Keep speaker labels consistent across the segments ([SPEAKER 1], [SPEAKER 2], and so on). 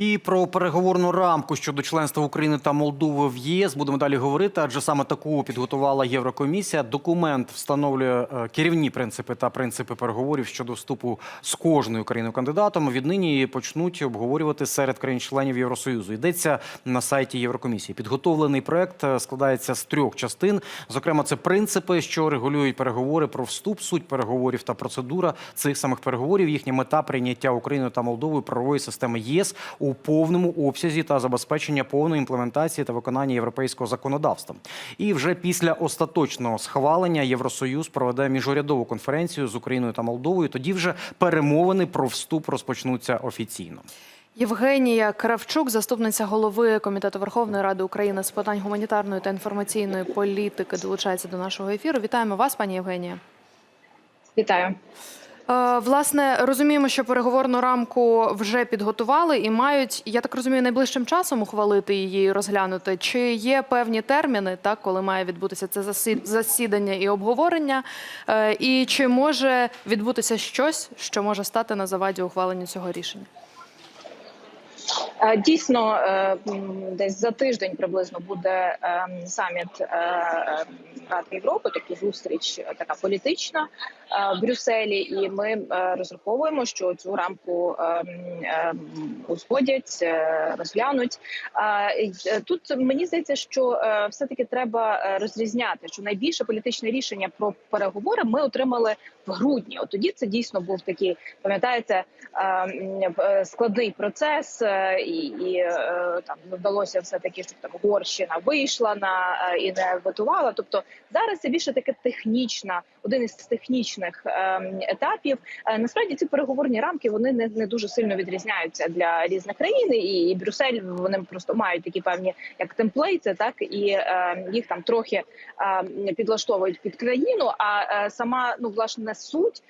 [SPEAKER 1] І про переговорну рамку щодо членства України та Молдови в ЄС будемо далі говорити, адже саме таку підготувала Єврокомісія. Документ встановлює е, керівні принципи та принципи переговорів щодо вступу з кожною країною кандидатом. Віднині почнуть обговорювати серед країн-членів Євросоюзу. Йдеться на сайті Єврокомісії. Підготовлений проект е, складається з трьох частин. Зокрема, це принципи, що регулюють переговори про вступ, суть переговорів та процедура цих самих переговорів. Їхня мета прийняття Україною та Молдовою правової системи ЄС у повному обсязі та забезпечення повної імплементації та виконання європейського законодавства. І вже після остаточного схвалення Євросоюз проведе міжурядову конференцію з Україною та Молдовою. Тоді вже перемовини про вступ розпочнуться офіційно.
[SPEAKER 2] Євгенія Кравчук, заступниця голови комітету Верховної Ради України з питань гуманітарної та інформаційної політики, долучається до нашого ефіру. Вітаємо вас, пані Євгенія.
[SPEAKER 3] Вітаю.
[SPEAKER 2] Е, Власне, розуміємо, що переговорну рамку вже підготували і мають, я так розумію, найближчим часом ухвалити її розглянути. Чи є певні терміни, так, коли має відбутися це засі- засідання і обговорення? Е, І чи може відбутися щось, що може стати на заваді ухваленню цього рішення?
[SPEAKER 3] Е, Дійсно, десь за тиждень приблизно буде е, саміт е, е, Ради Європи, тобто зустріч така політична в Брюсселі, і ми е, розраховуємо, що цю рамку е, м, е, м, узгодять, е, розглянуть. Е, Тут мені здається, що е, все-таки треба е, розрізняти, що найбільше політичне рішення про переговори ми отримали в грудні. От тоді це дійсно був такий, пам'ятаєте, е, м, е, складний процес, е, і, і е, там вдалося все таки, щоб там Угорщина вийшла на е, і не готувала. Тобто зараз це більше таке технічна, один із технічних ем, етапів. Е, Насправді ці переговорні рамки вони не, не дуже сильно відрізняються для різних країн, і, Брюссель вони просто мають такі певні як темплейти, так і е, їх там трохи е, підлаштовують під країну. А е, сама ну власне суть,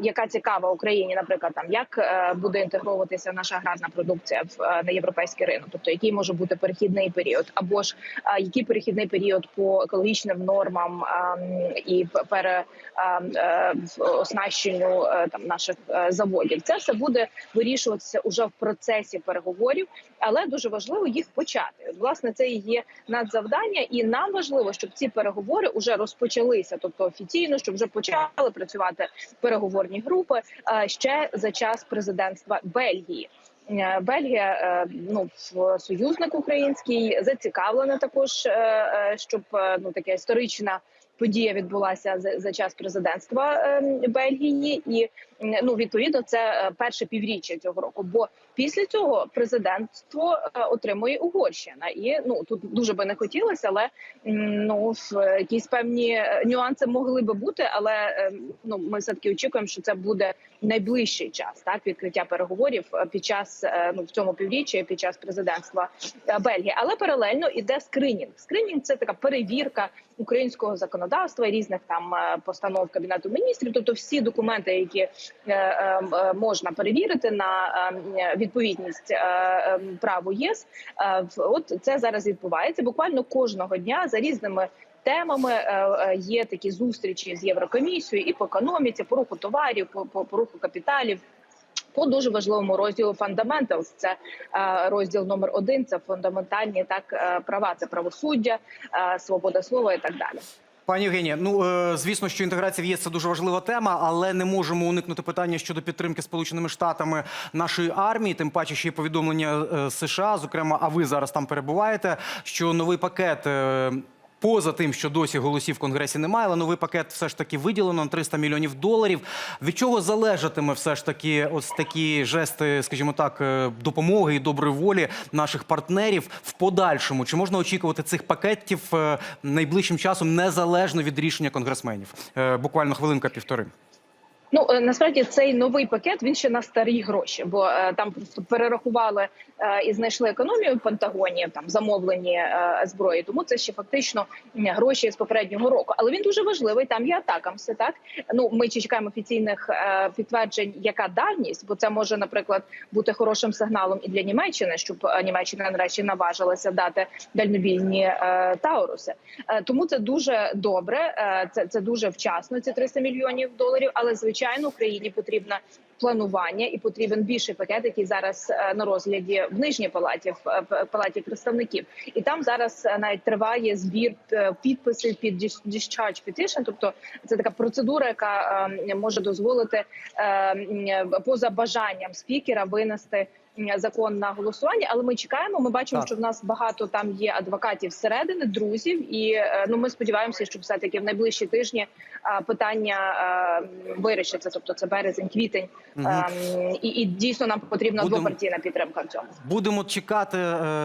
[SPEAKER 3] яка цікава Україні, наприклад, там як е, буде інтегровуватися наша аграрна продукція в на європейський ринок, тобто який може бути перехідний період, або ж який перехідний період по екологічним нормам і пере оснащенню е, там наших е, заводів. Це все буде вирішуватися уже в процесі переговорів, але дуже важливо їх почати. От, власне, це і є надзавдання, і нам важливо, щоб ці переговори вже розпочалися, тобто офіційно, щоб вже почали працювати переговорні групи е, ще за час президентства Бельгії. Е, Бельгія, е, ну союзник український, зацікавлена також, е, е, щоб е, ну таке історична подія відбулася за, за час президентства е, Бельгії, і ну відповідно це е, перше півріччя цього року. Бо після цього президентство е, отримує Угорщина, і ну тут дуже би не хотілося, але ну якісь певні е, нюанси могли би бути. Але е, ну ми все таки очікуємо, що це буде найближчий час, так відкриття переговорів під час ну в цьому півріччі під час президентства Бельгії. Але паралельно іде скринінг. Скринінг це така перевірка українського законодавства, різних там е, постанов кабінету міністрів, тобто всі документи, які е, е, можна перевірити на відповідність е, е, праву ЄС. От це зараз відбувається буквально кожного дня за різними. Темами є такі зустрічі з Єврокомісією і по економіці, по руху товарів, по, по, по руху капіталів. По дуже важливому розділу Fundamentals, це е, розділ номер один. Це фундаментальні так е, права, це правосуддя, е, свобода слова і так далі.
[SPEAKER 1] Пані Євгенія, ну звісно, що інтеграція в ЄС це дуже важлива тема, але не можемо уникнути питання щодо підтримки Сполученими Штатами нашої армії. Тим паче, ще й повідомлення США, зокрема, а ви зараз там перебуваєте. Що новий пакет. Поза тим, що досі голосів в конгресі немає, але новий пакет все ж таки виділено на 300 мільйонів доларів. Від чого залежатиме все ж таки ось такі жести, скажімо так, е, допомоги і доброї волі наших партнерів в подальшому? Чи можна очікувати цих пакетів е, найближчим часом незалежно від рішення конгресменів? Е, Буквально хвилинка півтори.
[SPEAKER 3] Ну е, насправді цей новий пакет він ще на старі гроші, бо е, там перерахували е, і знайшли економію в Пентагоні, там замовлені зброї. Тому це ще фактично гроші з попереднього року. Але він дуже важливий. Там є атакамси. Так ну ми чекаємо офіційних підтверджень, яка давність, бо це може, наприклад, бути хорошим сигналом і для Німеччини, щоб Німеччина нарешті наважилася дати дальнобійні тауруси. Тому це дуже добре. Це це дуже вчасно. Ці 300 мільйонів доларів. Але звичайно, Україні потрібна планування, і потрібен більший пакет, який зараз е, на розгляді в нижній палаті в е, палаті представників. І там зараз е, навіть триває збір підписів під dis- discharge petition, тобто це така процедура, яка е, може дозволити е, поза бажанням спікера винести закон на голосування. Але ми чекаємо. Ми бачимо,
[SPEAKER 1] Так.
[SPEAKER 3] що в нас багато там є адвокатів зсередини, друзів, і е, ну ми сподіваємося, що все таки в найближчі тижні е, питання е, вирішиться. Тобто це березень, квітень. Ем, і, і дійсно нам потрібна
[SPEAKER 1] Будемо-
[SPEAKER 3] двопартійна підтримка в цьому.
[SPEAKER 1] Будемо чекати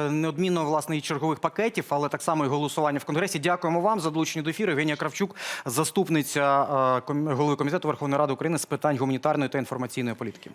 [SPEAKER 1] неодмінно власне і чергових пакетів, але так само і голосування в конгресі. Дякуємо вам за долучення до ефіру. Євгенія Кравчук, заступниця голови комітету Верховної Ради України з питань гуманітарної та інформаційної політики.